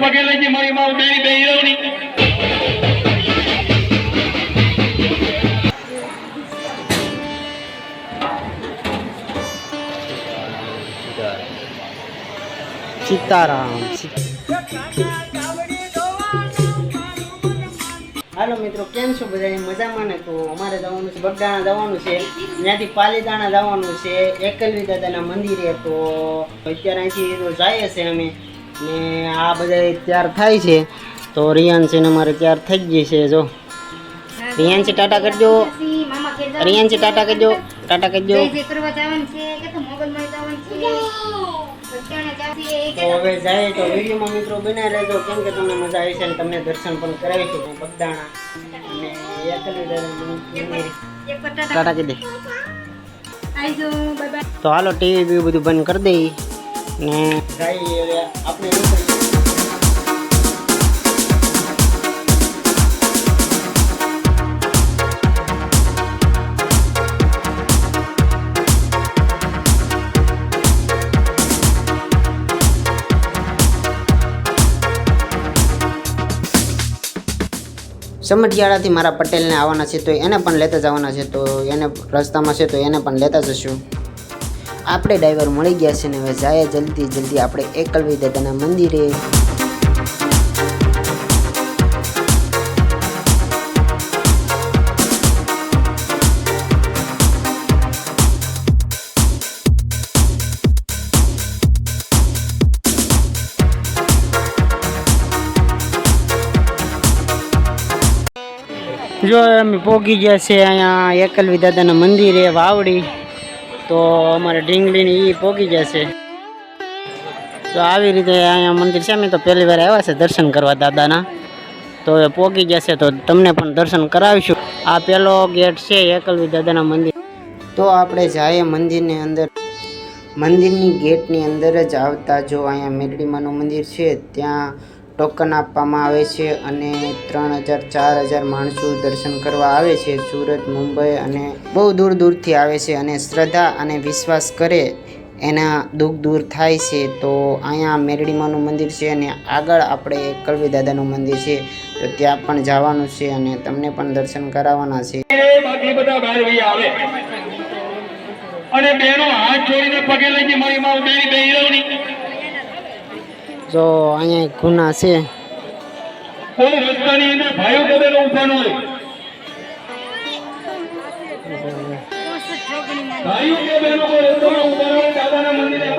પગે લાગી મારી માં બેરી બે હીરોની. સીતારામ હાલો મિત્રો કેમ છો બધા? મજામાં ને? તો અમારે જવાનું છે બગદાણા જવાનું છે. ત્યાંથી પાલીતાણા જવાનું છે. એકલવી દાદાના મંદિરે તો અત્યારે અહીંથી જાય છે અમે. ને આ બધા તૈયાર થાય છે. તો રિયાન્સી ને અમારે તૈયાર થઈ ગઈ છે જો. રિયાન્સી ટાટા કરજો. રિયાન્સી ટાટા કરજો. ટાટા કરજો. કરવા તો હવે જાય તો વિડીયોમાં મિત્રો બનાવી રહેજો. કેમ કે તમને મજા આવી છે અને તમને દર્શન પણ કરાવીશું બગદાણા અને ટાટા કરી દે. બાય તો હાલો ટીવી બધું બંધ કરી દઈ. ને જઈએ હવે આપણે નીકળીએ. સમઢિયાળાથી મારા પટેલને આવવાના છે તો એને પણ લેતા જવાના છે, તો એને રસ્તામાં છે તો એને પણ લેતા જશું આપણે ડ્રાઈવર મળી ગયા છે ને હવે જાય જલ્દી જલ્દી આપણે એકલવી દાદાના મંદિરે. જો અમે પોગી ગયા છે અહીંયા એકલવી દાદાના મંદિરે, વાવડી. તો અમારે ઢીંગલીની એ પોગી જશે. તો આવી રીતે અહીંયા મંદિર છે. અમે તો પહેલી વાર આવ્યા છે દર્શન કરવા દાદાના. તો એ પોગી જશે તો તમને પણ દર્શન કરાવીશું. આ પહેલો ગેટ છે એકલવી દાદાના મંદિર. તો આપણે જઈએ મંદિરની અંદર. મંદિરની ગેટની અંદર જ આવતા જો અહીંયા મેરડીમાનું મંદિર છે, ત્યાં ટોકન આપવામાં આવે છે અને ત્રણ હજાર, ચાર હજાર માણસો દર્શન કરવા આવે છે. સુરત, મુંબઈ અને બહુ દૂર દૂરથી આવે છે અને શ્રદ્ધા અને વિશ્વાસ કરે એના દુઃખ દૂર થાય છે. તો અહીંયા મેરડીમાનું મંદિર છે અને આગળ આપણે કલવી દાદાનું મંદિર છે. તો ત્યાં પણ જવાનું છે અને તમને પણ દર્શન કરાવવાના છે. અને બેનો હાથ જોડીને પગે લઈને મારી માં બેની બે જો અહીંયા ગુના છે. કોઈ રસ્તાની અંદર ભાઈઓ કે બહેનો ઊભા ન હોય. ભાઈઓ કે બહેનો કોઈ રસ્તામાં હોય, દાદાના મંદિરે.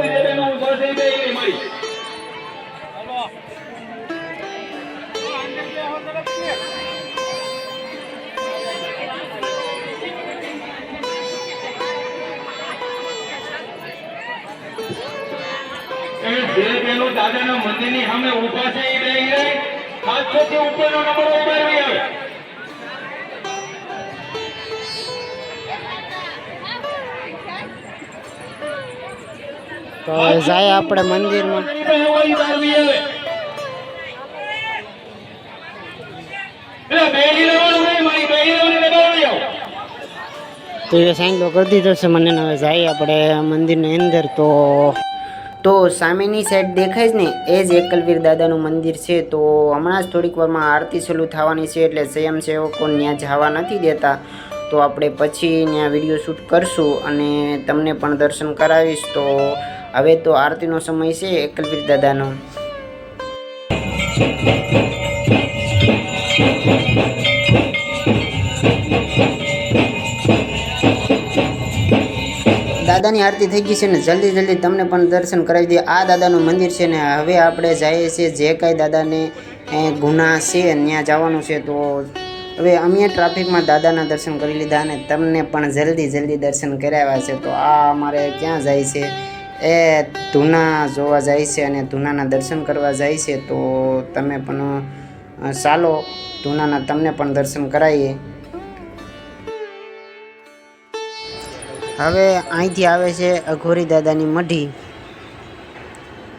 દાદાના મંદિરની સામે ઊભા છે એ બે હીરે સાતસોથી ઉપરનો નંબર ઉમેરવી આવે તો જાય આપણે મંદિરમાં. તો એ સાઈન કરી દીધો છે મને ને હવે જાય આપણે મંદિરની અંદર તો તો સામેની સાઈડ દેખાય જ ને, એ જ એકલવીર દાદાનું મંદિર છે. તો હમણાં જ થોડીક વારમાં આરતી સલું થવાની છે, એટલે સ્વયંસેવકો ત્યાં જવા નથી દેતા. તો આપણે પછી ત્યાં વીડિયો શૂટ કરશું અને તમને પણ દર્શન કરાવીશ. તો હવે તો આરતીનો સમય છે એકલવીર દાદાનો. દાદાની આરતી થઈ ગઈ છે ને જલ્દી જલ્દી તમને પણ દર્શન કરાવી દઈએ. આ દાદાનું મંદિર છે ને હવે આપણે જઈએ છીએ જે કાંઈ દાદાને ગુના છે ત્યાં જવાનું છે તો હવે અમે ટ્રાફિકમાં દાદાના દર્શન કરી લીધા અને તમને પણ જલ્દી જલ્દી દર્શન કરાવ્યા છે. તો આ અમારે ક્યાં જાય છે? એ, ધૂના જોવા જાય છે અને ધૂનાના દર્શન કરવા જાય છે તો તમે પણ ચાલો ધૂનાના તમને પણ દર્શન કરાવીએ. હવે અહીંથી આવે છે અઘોરી દાદાની મઢી.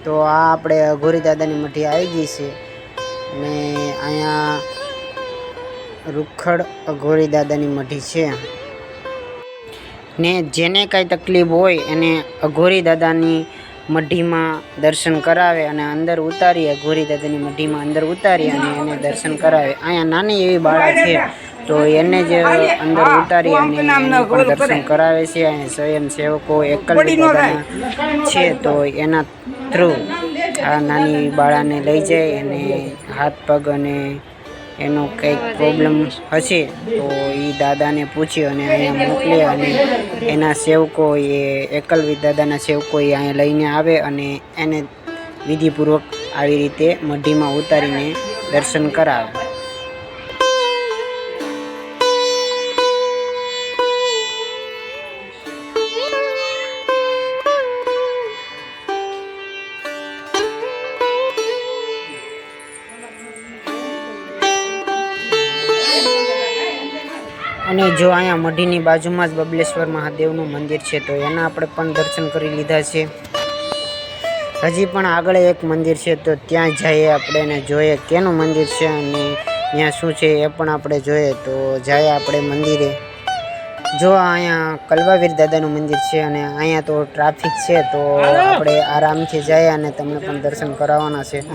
તો આ આપણે અઘોરી દાદાની મઢી આવી ગઈ છે. ને અહીંયા રૂખડ અઘોરી દાદાની મઢી છે. ને જેને કાંઈ તકલીફ હોય એને અઘોરી દાદાની મઢીમાં દર્શન કરાવે અને અંદર ઉતારી, અઘોરી દાદાની મઢીમાં અંદર ઉતારી અને એને દર્શન કરાવે. અહીંયા નાની એવી બાળા છે. તો એને જ અંદર ઉતારી અને દર્શન કરાવે છે અહીંયા સ્વયંસેવકો એકલ છે તો એના થ્રુ આ નાની બાળાને લઈ જાય અને હાથ પગ અને એનો કંઈક પ્રોબ્લેમ હશે તો એ દાદાને પૂછી અને અહીંયા મોકલે અને એના સેવકો એ એકલવી દાદાના સેવકો એ અહીંયા લઈને આવે અને એને વિધિપૂર્વક આવી રીતે મઢીમાં ઉતારીને દર્શન કરાવે. અને જો અહીંયા મઢીની બાજુમાં જ બબલેશ્વર મહાદેવનું મંદિર છે, તો એના આપણે પણ દર્શન કરી લીધા છે. હજી પણ આગળ એક મંદિર છે, તો ત્યાં જઈએ આપણે એને જોઈએ કેનું મંદિર છે અને ત્યાં શું છે એ પણ આપણે જોઈએ, તો જઈએ આપણે મંદિરે. જો અહીંયા કલવાવીર દાદાનું મંદિર છે અને અહીંયા તો ટ્રાફિક છે, તો આપણે આરામથી જઈએ અને તમને પણ દર્શન કરાવવાના છે.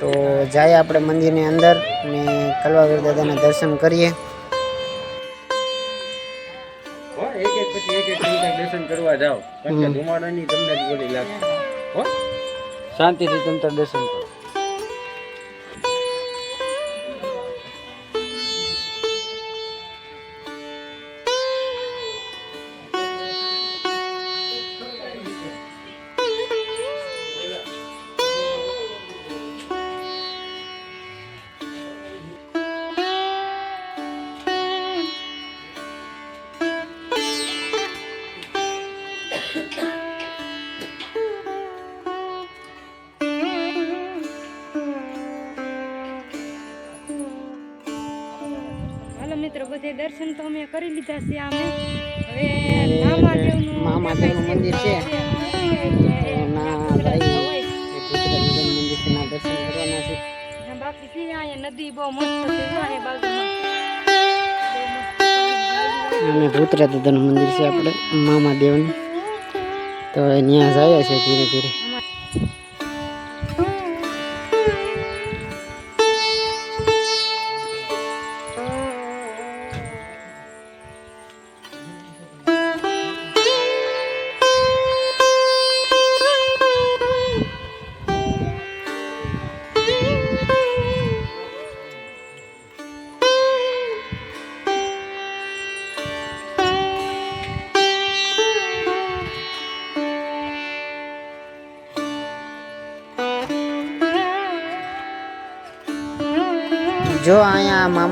તો જઈએ આપણે મંદિરની અંદર અને કલવાવીર દાદાના દર્શન કરીએ. એક પછી એક એક દર્શન કરવા જાઓ. કારણ કે ધુમાડાની તમને જ ગોળી લાગશે. હો? શાંતિથી તંત્ર દર્શન કરો. મિત્રો બધે દર્શન તો અમે કરી લીધા છે અમે હવે મામાદેવનું મામાદેવનું મંદિર છે. બાકી છે અહીંયા નદી બહુ મસ્ત છે અહીંયા બાજુમાં. અને ભૂતરા દાદાનું મંદિર છે આપણે મામાદેવનું. તો ત્યાં જાય છે ધીરે ધીરે.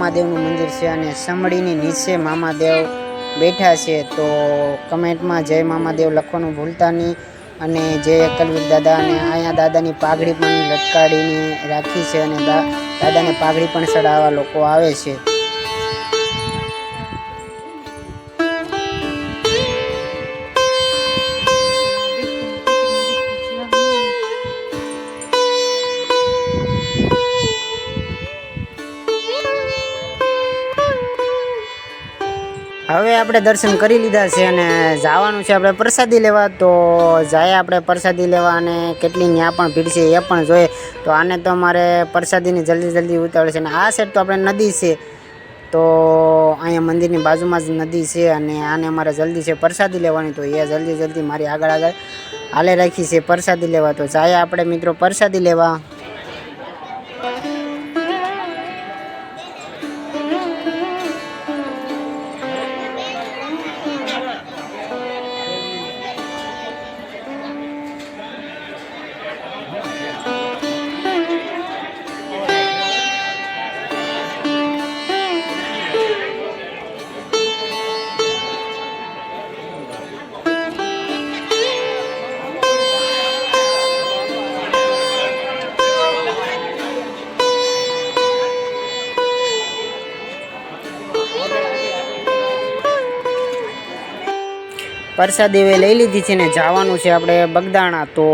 મામાદેવનું મંદિર છે અને સમડીની નીચે મામાદેવ બેઠા છે, તો કમેન્ટમાં જય મામાદેવ લખવાનું ભૂલતા નહીં. અને જય એકલવીર દાદા અને અહીંયા દાદાની પાઘડી પણ લટકાડીને રાખી છે અને દાદાને પાઘડી પણ ચડાવવા લોકો આવે છે. આપણે દર્શન કરી લીધા છે અને જવાનું છે આપણે પ્રસાદી લેવા, તો જાય આપણે પ્રસાદી લેવા અને કેટલી ત્યાં પણ ભીડ છે એ પણ જોઈએ. તો આને તો મારે પ્રસાદીની જલ્દી જલ્દી ઉતાવળ છે અને આ સાઈડ તો આપણે નદી છે. તો અહીંયા મંદિરની બાજુમાં જ નદી છે અને આને અમારે જલ્દી છે પ્રસાદી લેવાની, તો એ જલ્દી જલ્દી મારી આગળ આગળ હાલે રાખી છે પ્રસાદી લેવા. તો જાય આપણે મિત્રો પ્રસાદી લેવા. પ્રસાદી હવે લઈ લીધી છે ને જવાનું છે આપણે બગદાણા. તો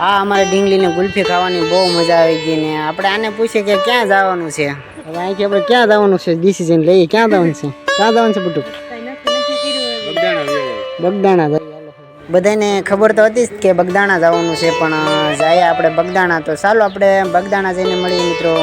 આ અમારે ડીંગલીને ગુલ્ફી ખાવાની બહુ મજા આવી ગઈ ને. આપણે આને પૂછીએ કે ક્યાં જવાનું છે? હવે અહીંથી આપણે ક્યાં જવાનું છે? ડિસિઝન લઈએ. ક્યાં જવાનું છે? ક્યાં જવાનું છે બધું. બગદાણા. બધાને ખબર તો હતી જ કે બગદાણા જવાનું છે, પણ જાય આપણે બગદાણા. તો ચાલો આપણે બગદાણા જઈને મળીએ મિત્રો.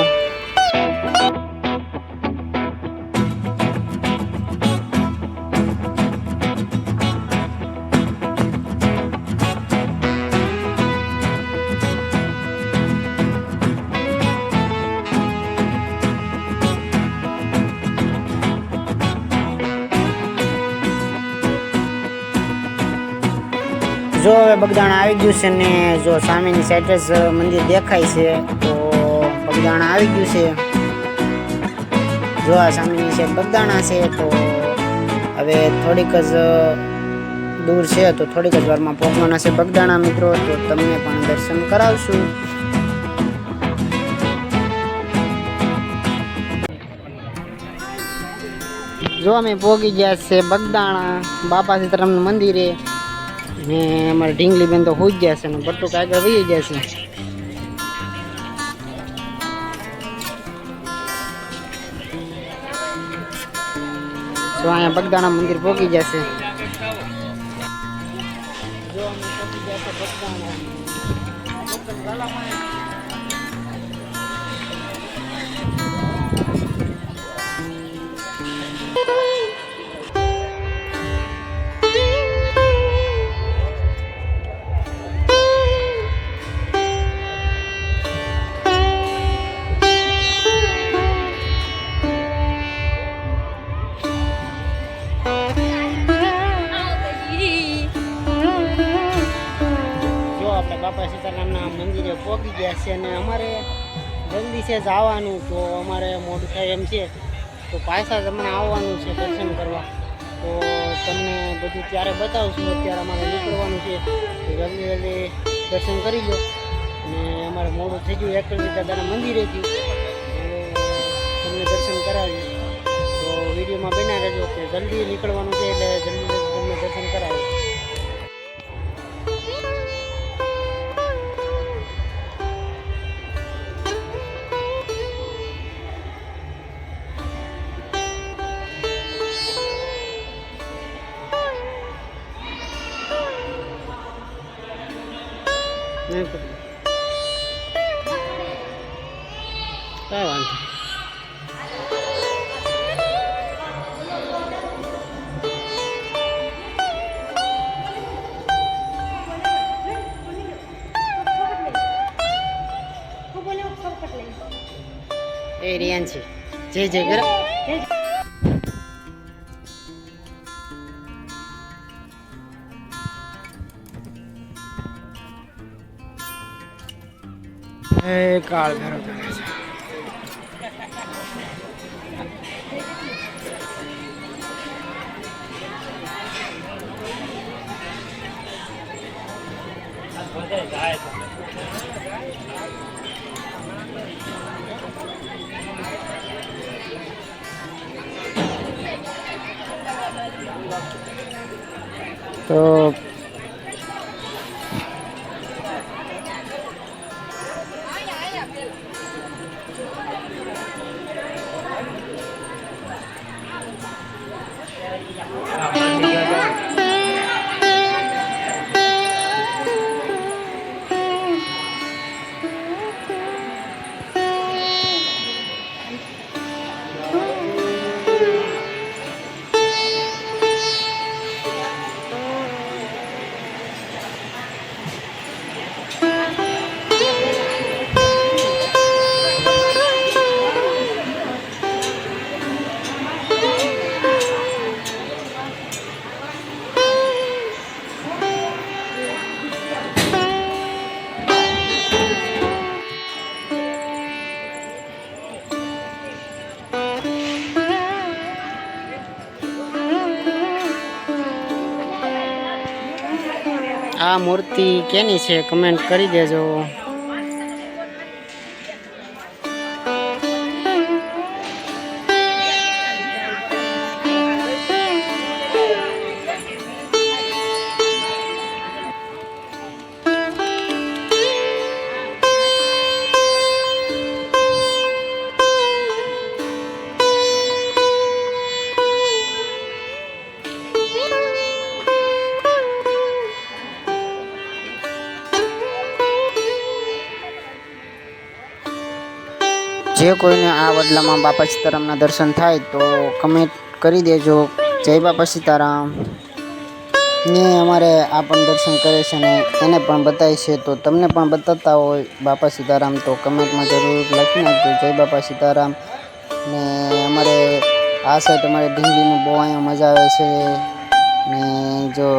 બગદાણા આવી ગયું છે ને જો સામેની સાઈડ જ મંદિર દેખાય છે, તો બગદાણા આવી ગયું છે. જો આ સામેની સાઈડ બગદાણા છે, તો હવે થોડીક જ દૂર છે, તો થોડીક જ વારમાં પહોંચવાના છે બગદાણા મિત્રો, તો તમને પણ દર્શન કરાવશું. જો અમે પહોંચી ગયા છે બગદાણા બાપા સીતારામનું મંદિરે. ને અમારે ઢીંગલી બેન તો હોઈ જ જશે ને બટુક આગળ વહી જશે તો અહીંયા બગદાણા મંદિર પહોંચી જશે જો આપણે બાપા સીતારામના મંદિરે પહોંચી ગયા છે અને અમારે જલ્દી છે જવાનું, તો અમારે મોડું થાય એમ છે. તો પાછા તમને આવવાનું છે દર્શન કરવા. તો તમને બધું ત્યારે બતાવશું, અત્યારે અમારે નીકળવાનું છે. તો જલ્દી જલ્દી દર્શન કરી લો. અને અમારે મોડું થઈ ગયું, એક દાદાના મંદિરે ગયું. તમને દર્શન કરાવી તો વિડીયોમાં બના રહેજો કે જલ્દી નીકળવાનું છે એટલે જલ્દી તમને દર્શન કરાવી જય જય કરો કાળ ભેરો કરે છે. મૂર્તિ કેની છે? કમેન્ટ કરી દેજો. કોઈને આ વડલામાં બાપા સીતારામના દર્શન થાય તો કમેન્ટ કરી દેજો. જય બાપા સીતારામ. ને અમારે આ પણ દર્શન કરે છે ને એને પણ બતાવે છે તો તમને પણ બતાવતા હોય બાપા સીતારામ તો કમેન્ટમાં જરૂર લખી નાખજો. જય બાપા સીતારામ. ને અમારે આ સાઈડ અમારે ઢીંગલીની બહુ અહીંયા મજા આવે છે. ને જો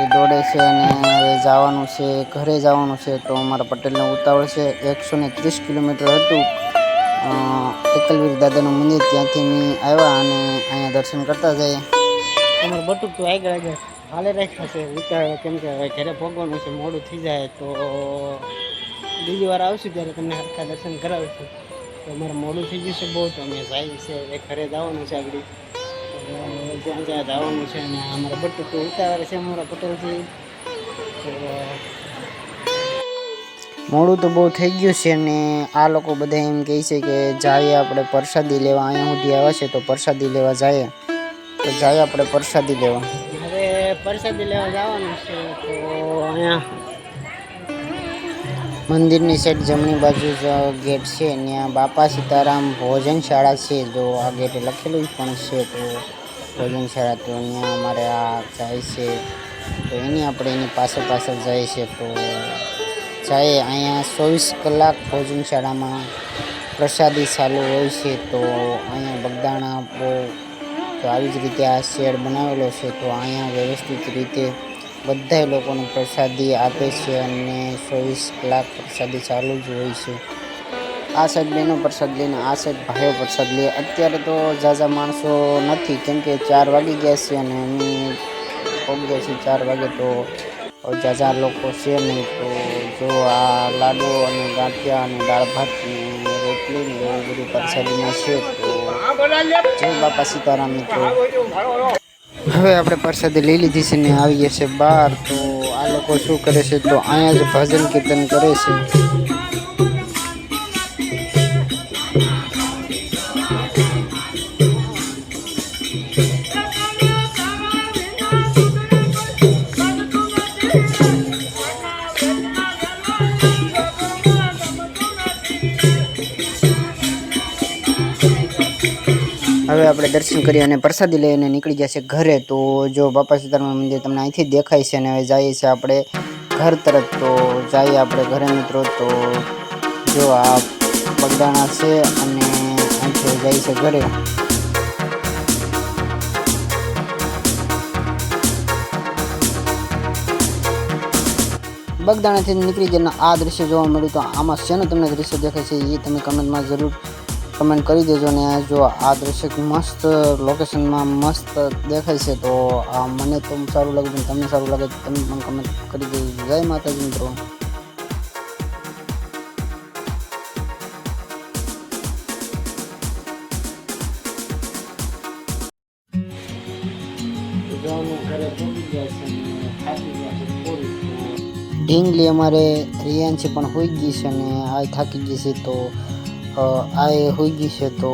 એ દોડે છે અને હવે જવાનું છે, ઘરે જવાનું છે તો અમારા પટેલને ઉતાવળ છે. એકસો ને ત્રીસ કિલોમીટર હતું. એકલવીર દાદાનું મંદિર ત્યાંથી મેં આવ્યા અને અહીંયા દર્શન કરતા જઈએ. અમારું બટુક તો આગળ આગળ હાલે રાખ્યા છે. ઉતાવળ કેમ કે હવે ઘરે ભોગવાનું છે, મોડું થઈ જાય તો બીજી વાર આવશું ત્યારે તમને હરખા દર્શન કરાવીશું. તો અમારે મોડું થઈ છે બહુ તો અમે જાય છે એ ઘરે જવાનું છે આગળ. જ્યાં જ્યાં જવાનું છે અને અમારા બટુક તો ઉતાવળ છે, અમારા પટેલથી તો મોડું તો બહુ થઈ ગયું છે ને આ લોકો બધા એમ કહે છે કે જાય આપણે પ્રસાદી લેવા. અહીંયા સુધી આવે છે તો પ્રસાદી લેવા જાય તો જાય આપણે પ્રસાદી લેવા. હવે પ્રસાદી લેવા જવાનું છે તો અહીંયા મંદિરની સાઈડ જમણી બાજુ જ ગેટ છે. ત્યાં બાપા સીતારામ ભોજનશાળા છે. જો આ ગેટે લખેલું પણ છે તો ભોજનશાળા તો અહીંયા અમારે આ જાય છે. તો એની આપણે એની પાસે પાછળ જાય છે તો જાય અહીંયા ચોવીસ કલાક ભોજનશાળામાં પ્રસાદી ચાલુ હોય છે, તો અહીંયા બગદાણા બહુ તો આવી જ રીતે આ શેડ બનાવેલો છે, તો અહીંયા વ્યવસ્થિત રીતે બધા લોકોને પ્રસાદી આપે છે અને ચોવીસ કલાક પ્રસાદી ચાલુ જ હોય છે. આ સાઈડ બહેનો પ્રસાદ લઈને, આ સાઈડ ભાઈઓ પ્રસાદ લે. અત્યારે તો ઝાઝા માણસો નથી, કેમ કે ચાર વાગી ગયા છે અને અમે પહોંચ્યા છીએ ચાર વાગે, તો ઝાઝા લોકો છે નહીં તો જો આ લાડુ અને ગાંઠિયા અને દાળ ભાત રોટલી ને એવું બધું પરસાદીમાં છે તો બાપા સીતારામ મિત્રો. હવે આપણે પ્રસાદી લઈ લીધી છે ને આવીએ છીએ બહાર. તો આ લોકો શું કરે છે તો અહીંયા જ ભજન કીર્તન કરે છે. હવે આપણે દર્શન કરી અને પ્રસાદી લઈને નીકળી જશે ઘરે, તો જો બાપા સીતારામ મંદિર તમને અહીંથી દેખાય છે અને હવે જઈએ છીએ આપણે ઘર તરફ. તો જઈએ આપણે ઘરે મિત્રો, તો જો આ બગદાણા છે અને અહીંથી જાય છે ઘરે. બગદાણાથી નીકળી જઈને આ દ્રશ્ય જોવા મળ્યું તો આમાં શેનું તમને દ્રશ્ય દેખાય છે એ તમે કમેન્ટમાં જરૂર કમેન્ટ કરી દેજો ને જો આ દ્રશ્ય મસ્ત લોકેશનમાં મસ્ત દેખાય છે, તો આ મને તો સારું લાગે પણ તમને સારું લાગે તમે પણ કમેન્ટ કરી દેજો. જય માતાજી મિત્રો. ઢીંગલી અમારે રિયાન છે, પણ હોઈ ગઈ છે અને આ થાકી ગઈ છે, તો આ એ હોઈ ગઈ છે તો